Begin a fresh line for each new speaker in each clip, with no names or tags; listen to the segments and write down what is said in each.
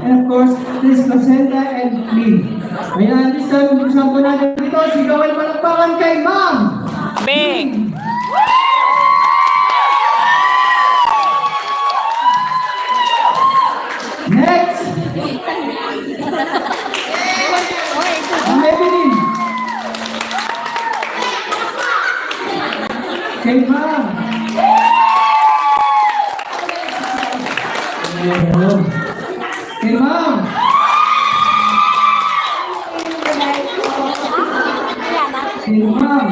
Rosenda and Lee. Ayan, listen, gusto po natin dito, sigawan palakpakan kay Ma'am.
Big.
Next! Ma'am Evelyn. Kay Ma'am. Ayun. Kay Ma'am. Kay Ma'am.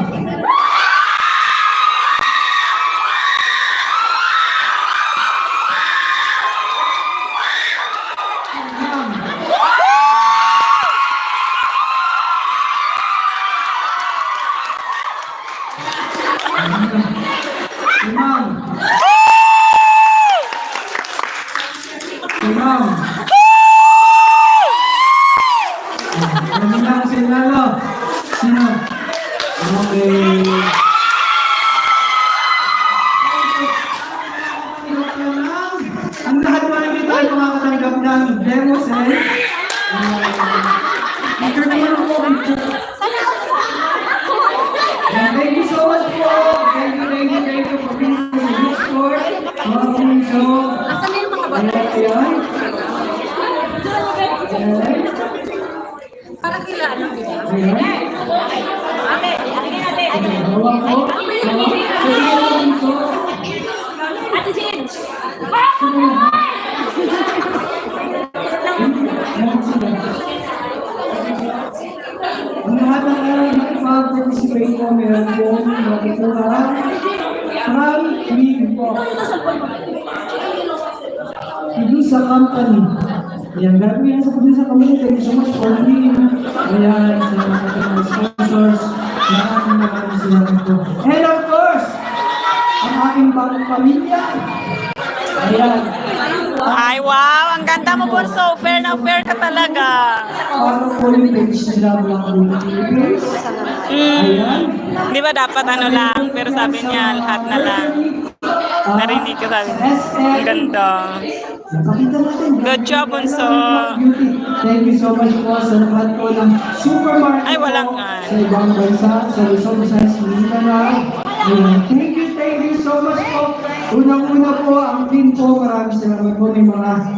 Kay Kami lang si Lalo. Sino? Okay. Ang lahat naman dito ay makakatanggap ng demo set. Ito naman po. And thank you so much po. Thank you, thank you, thank you for being so good sport. Mga pumiso.
Asan na yung mga bata?
Ayan, ayan. Nakipag-participate po, meron po nakukuha from me po. Producer Company. Ayan, gagawin yan sa Producer Company. Thank you so much for being Ayan, sa mga sponsors. Maraming maraming salamat po. And of course, ang aking bagong pamilya. Ayan.
Ay, wow. Ang ganda mo, Bonso. Fair na fair ka talaga.
Para po yung page nila Black Gold Philippines.
Mm.
Ayan.
Di ba dapat ano lang? Pero sabi niya, lahat na lang. Narinig ko sabi niya. Ang ganda. Good job, Bunso.
Thank you so much po sa lahat po ng supermarket
Ay, walang an.
sa ibang bansa, sa Luzon, Visayas, Mindanao. Thank you, thank you so much po. Unang-una po, ang team po, maraming salamat po. May mga